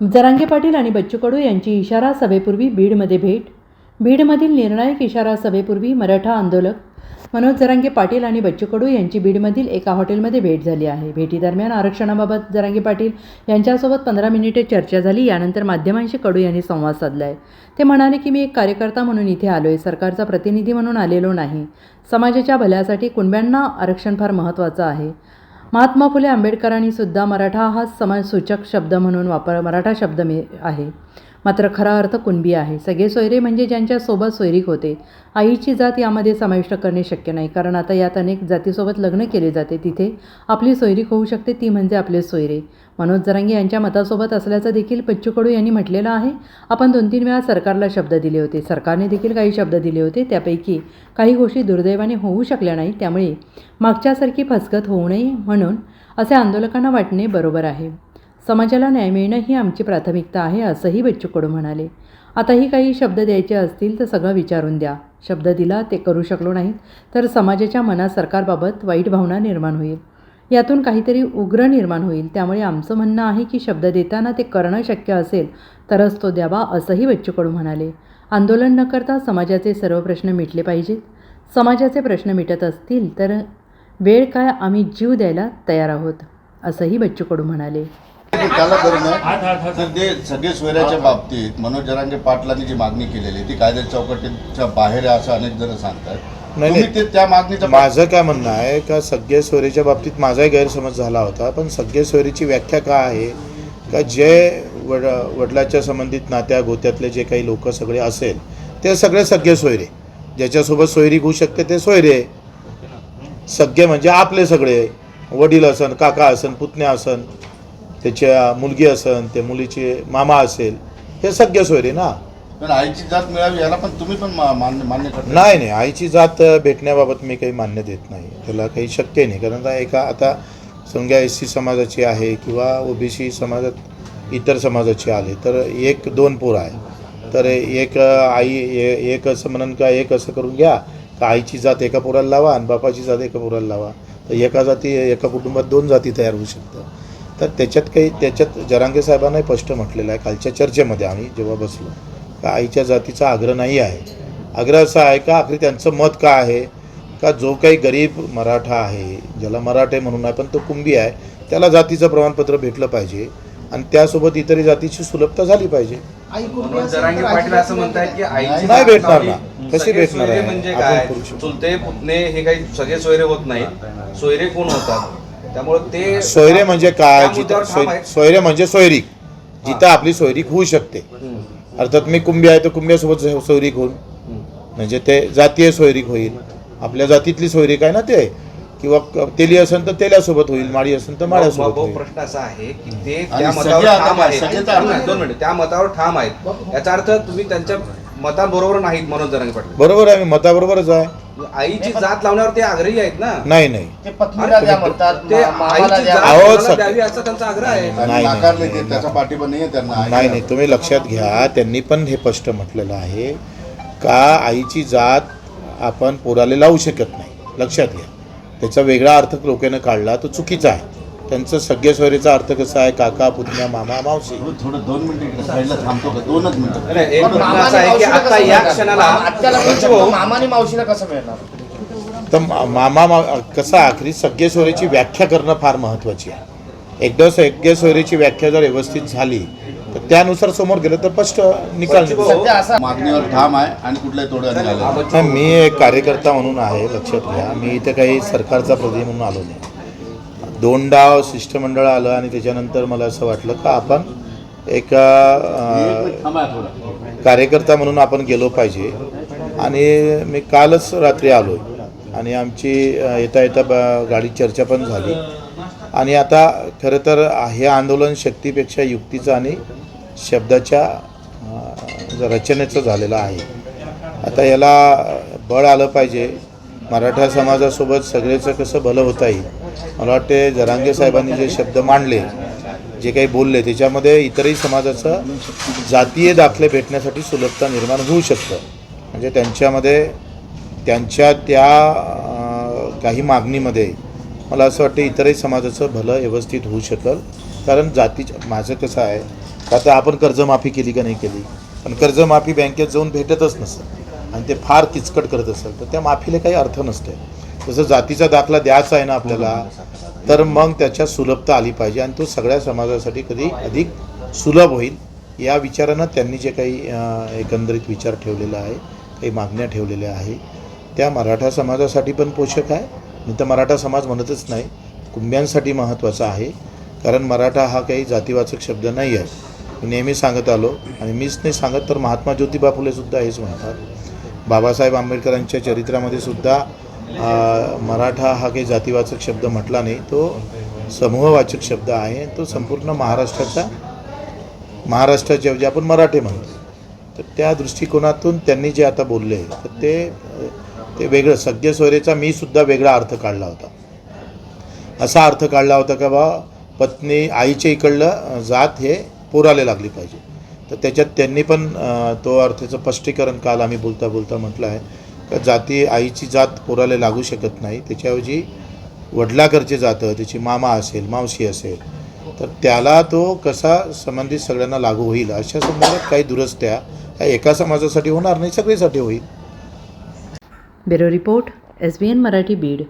जरांगे पाटील आणि बच्चू कडू यांची इशारा सभेपूर्वी बीडमध्ये भेट. बीडमधील निर्णायक इशारा सभेपूर्वी मराठा आंदोलक मनोज जरांगे पाटील आणि बच्चू कडू यांची बीडमधील एका हॉटेलमध्ये भेट झाली आहे. भेटीदरम्यान आरक्षणाबाबत जरांगे पाटील यांच्यासोबत पंधरा मिनिटे चर्चा झाली. यानंतर माध्यमांशी कडू यांनी संवाद साधला आहे ते म्हणाले की मी एक कार्यकर्ता म्हणून इथे आलो आहे सरकारचा प्रतिनिधी म्हणून आलेलो नाही. समाजाच्या भल्यासाठी कुणब्यांना आरक्षण फार महत्त्वाचं आहे. महात्मा फुले आंबेडकरांनी सुद्धा मराठा हा समाजसूचक शब्द म्हणून वापर मराठा शब्द मी आहे. मात्र खरा अर्थ कुणबी आहे. सगळे सोयरे म्हणजे ज्यांच्या सोबत सोयरीक होते. आईची जात यामध्ये समाविष्ट करणे शक्य नाही. कारण आता यात अनेक जातीसोबत लग्न केले जाते. तिथे आपली सोयरीक होऊ शकते ती म्हणजे आपले सोयरे. मनोज जरांगे यांच्या मतासोबत असल्याचं देखील बच्चू कडू यांनी म्हटलेलं आहे. आपण दोन तीन वेळा सरकारला शब्द दिले होते. सरकारने देखील काही शब्द दिले होते. त्यापैकी काही गोष्टी दुर्दैवाने होऊ शकल्या नाही त्यामुळे मागच्यासारखी फसगत होऊ नये म्हणून असे आंदोलकांना वाटणे बरोबर आहे. समाजाला न्याय मिळणं ही आमची प्राथमिकता आहे असंही बच्चू कडू म्हणाले. आताही काही शब्द द्यायचे असतील तर सगळं विचारून द्या. शब्द दिला ते करू शकलो नाहीत तर समाजाच्या मनात सरकारबाबत वाईट भावना निर्माण होईल. यातून काहीतरी उग्र निर्माण होईल. त्यामुळे आमचं म्हणणं आहे की शब्द देताना ते करणं शक्य असेल तरच तो द्यावा असंही बच्चू कडू म्हणाले. आंदोलन न करता समाजाचे सर्व प्रश्न मिटले पाहिजेत. समाजाचे प्रश्न मिटत असतील तर वेळ काय आम्ही जीव द्यायला तयार आहोत असंही बच्चू कडू म्हणाले. ते त्याला करणं तर ते सगळे सोयऱ्याच्या बाबतीत मनोज जरांगे पाटलांनी जी मागणी केलेली आहे, ती कायद्या चौकटीच्या बाहेर आहे असं अनेक जण सांगतात. नाही, तुम्ही ते त्या मागणीचा माझं काय म्हणणं आहे का सगळे सोयरीच्या बाबतीत माझाही गैरसमज झाला होता पण सगळे सोयरीची व्याख्या काय आहे? का जे वड वडिलाच्या संबंधित नात्या गोत्यातले जे काही लोक सगळे असेल ते सगळे सगळे सोयरे. ज्याच्यासोबत सोयरी होऊ शकते ते सोयरे. सगळे म्हणजे आपले सगळे. वडील असन काका असन पुतण्या असन. त्याच्या मुलगी असन त्या मुलीचे मामा असेल हे सगळे सोयरे ना. पण आईची जात मिळावी याला पण तुम्ही पण मा- मान्य मान्य करता. नाही नाही आईची जात भेटण्याबाबत मी काही मान्य देत नाही. त्याला काही शक्य नाही. कारण आता एका आता समजा एस सी समाजाची आहे किंवा ओबीसी समाजात इतर समाजाची आले तर एक दोन पोर आहे. तर एक आई ए- एक असं म्हणून का एक असं करून घ्या. का आईची जात एका पोराला लावा आणि बापाची जात एका पोराला लावा. तर एका जाती एका कुटुंबात दोन जाती तयार होऊ शकतात. तर त्याच्यात काही त्याच्यात जरांगे साहेबांनाही स्पष्ट म्हटलेलं आहे कालच्या चर्चेमध्ये आम्ही जेव्हा बसलो का आईच्या जातीचा आग्रह नाही आहे आग्रह असा आहे का आखरी त्यांचं मत काय आहे का जो काही गरीब मराठा आहे ज्याला मराठे म्हणून आहे पण तो कुंभी आहे त्याला जातीचं प्रमाणपत्र भेटलं पाहिजे आणि त्यासोबत इतरही जातीची सुलभता झाली पाहिजे मनोज जरांगे पाटील असं म्हणतायत की आईची नाही जात भेटणार. ना. कशी भेटणार आहे? म्हणजे आपण काय करू शकतो. चुलते पुतणे हे काही सगळे सोयरे होत नाहीत सोयरे कोण होतात त्यामुळे ते सोयरे म्हणजे काय? त्या मुद्द्यावर जिथं ठाम सोय- आहेत. सोयरे म्हणजे सोयरीक जिथं आपली सोयरीक होऊ शकते. अर्थात मी कुंभी आहे तर कुंभ्यासोबत सो- सोयरीक होईल म्हणजे ते जातीय सोयरीक होईल. आपल्या जातीतली सोयरीक आहे ना ते? किंवा क- तेली असेल तर तेल्यासोबत होईल माळी असेल तर माळ्यासोबत भाऊ, होईल. प्रश्न असा आहे की ते त्या सगळे मतावर आता ठाम? आहेत. सगळे तर दोन मिनिट, आता- दोन मिनिट. त्या मतावर ठाम आहेत. याचा अर्थ तुम्ही त्यांच्या मताबरोबर नाहीत मनोज जरांगे पाटील. बरोबर आहे मी मताबरोबरच आहे. आईची जात लावण्यावर ते आग्रही आहेत ना. नाही नाही. ते पत्नीला द्या म्हणतात ते मा- मामाला आईची द्या जात अहो, कोणाला सग- द्यावी असा त्यांचा आग्रह आहे. नाही, नाकारले नाही, ते त्याचा पाठिंबा नाही आहे त्यांना नाही नाही तुम्ही लक्षात घ्या त्यांनी पण हे स्पष्ट म्हटलेलं आहे का आईची जात आपण पोराला लावू शकत नाही. लक्षात घ्या. त्याचा वेगळा अर्थ लोकांना काढला तो चुकीचा आहे. त्यांचं सगळ्या सोयरीचा अर्थ कसा आहे? काका पुतण्या मामा मावशी. थोडं दोन मिनिटं साईडला थांबतो का? दोनच मिनिटं. मामाने मावशीला कसं मिळणार? तर मामा मा कसं आखरी सगळे सोयरीची व्याख्या करणं फार महत्त्वाची आहे. एकदा सगळे सोयरीची व्याख्या जर व्यवस्थित झाली तर त्यानुसार समोर गेलं तर स्पष्ट निकाल मागणीवर ठाम आहे आणि कुठल्याही मी एक कार्यकर्ता म्हणून आहे लक्षात घ्या. मी इथे काही सरकारचा प्रतिनिधी म्हणून आलो नाही. दोनदा शिष्टमंडळ आलं आणि त्याच्यानंतर मला असं वाटलं का आपण एका कार्यकर्ता म्हणून आपण गेलो पाहिजे. आणि मी कालच रात्री आलो आणि आमची येता येता ब- गाडी चर्चा पण झाली. आणि आता खरं तर हे आंदोलन शक्तीपेक्षा युक्तीचं आणि शब्दाच्या रचनेचं झालेलं आहे. आता याला बळ आलं पाहिजे. मराठा समाजासोबत सगळेचं कसं भलं होता येईल मला वाटते जरांगे साहेबांनी जे शब्द मांडले जे काही बोलले त्याच्यामध्ये इतरही समाजाचं जातीय दाखले भेटण्यासाठी सुलभता निर्माण होऊ शकतं. म्हणजे त्यांच्यामध्ये त्यांच्या त्या काही मागणीमध्ये मला असं वाटतं इतरही समाजाचं भलं व्यवस्थित होऊ शकेल. कारण जातीच्या माझं कसं आहे आता आपण कर्जमाफी केली का नाही केली? पण कर्जमाफी बँकेत जाऊन भेटतच नसतं. आणि ते फार किचकट करत असेल तर त्या माफीला काही अर्थ नसते जसं जातीचा दाखला द्यायचा आहे ना आपल्याला तर मग त्याच्यात सुलभता आली पाहिजे आणि तो सगळ्या समाजासाठी कधी अधिक सुलभ होईल या विचारानं त्यांनी जे काही एकंदरीत विचार ठेवलेला आहे काही मागण्या ठेवलेल्या आहे त्या मराठा समाजासाठी पण पोषक आहे. मी तर मराठा समाज म्हणतच नाही कुंब्यांसाठी महत्त्वाचा आहे कारण मराठा हा काही जातीवाचक शब्द नाही आहे. मी नेहमी सांगत आलो आणि मीच नाही सांगत तर महात्मा ज्योतिबा फुलेसुद्धा हेच म्हणतात. बाबासाहेब आंबेडकरांच्या चरित्रामध्ये सुद्धा मराठा हा काही जातीवाचक शब्द म्हटला नाही. तो समूहवाचक शब्द आहे. तो संपूर्ण महाराष्ट्राचा महाराष्ट्राच्या जे म्हणजे आपण मराठे म्हणतो. तर त्या दृष्टिकोनातून त्यांनी जे आता बोलले तर ते ते वेगळं. सगळे सोयरेचा मी सुद्धा वेगळा अर्थ काढला होता. असा अर्थ काढला होता का बा पत्नी आईच्या इकडलं जात हे पुराले लागली पाहिजे. तर त्याच्यात त्यांनी पण तो अर्थाचं स्पष्टीकरण काल आम्ही बोलता बोलता म्हटलं आहे. का जाती आईची जात पोराला लागू शकत नाही. त्याच्याऐवजी वडिलाकडचे जातं त्याची मामा असेल मावशी असेल तर त्याला तो कसा संबंधित सगळ्यांना लागू होईल? अशा संदर्भात काही दुरुस्त्या ह्या एका समाजासाठी होणार नाही सगळीसाठी होईल. Bureau report S B N Marathi Beed.